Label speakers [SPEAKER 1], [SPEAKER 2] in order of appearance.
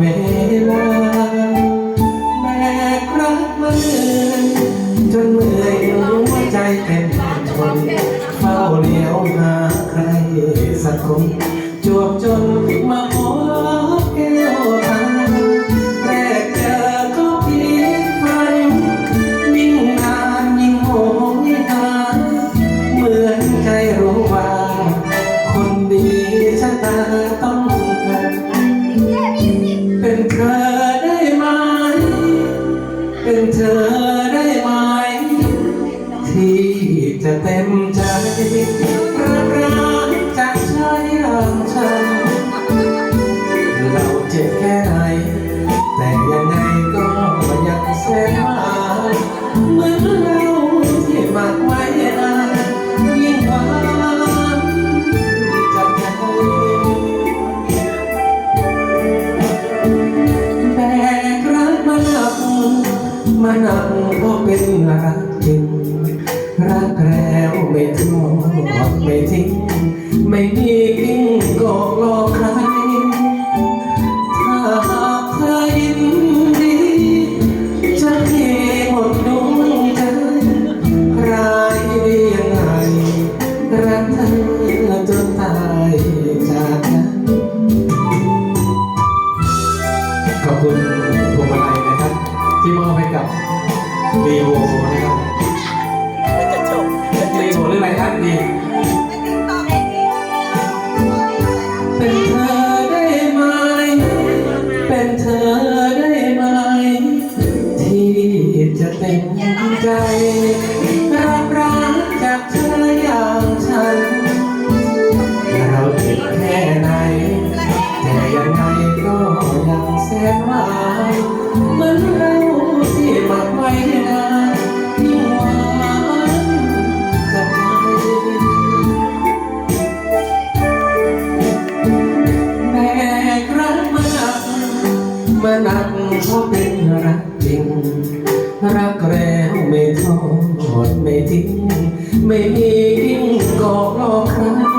[SPEAKER 1] เวลาแบกรักมาเดินจนเมื่อยหัวใจเต็มทนเฝ้าเลี้ยวหาใครสักคนจวบจน เป็นเธอได้ไหม ที่จะเต็มใจ มานั่งก็เป็นรักจริงรักแล้วไม่ทอดไม่ทิ้ง รับรักจากเธออย่างฉัน เราเจ็บแค่ไหน แต่ยังไงก็ยังแสนหวานเหมือนเราที่หมักไว้นานยิ่งหวานจะใจแบกรักมาหนักมาหนักเพราะเป็นรักจริงรักแล้วไม่ท อดไม่ทิ้งไม่มีกิ้งกอกลอกใคร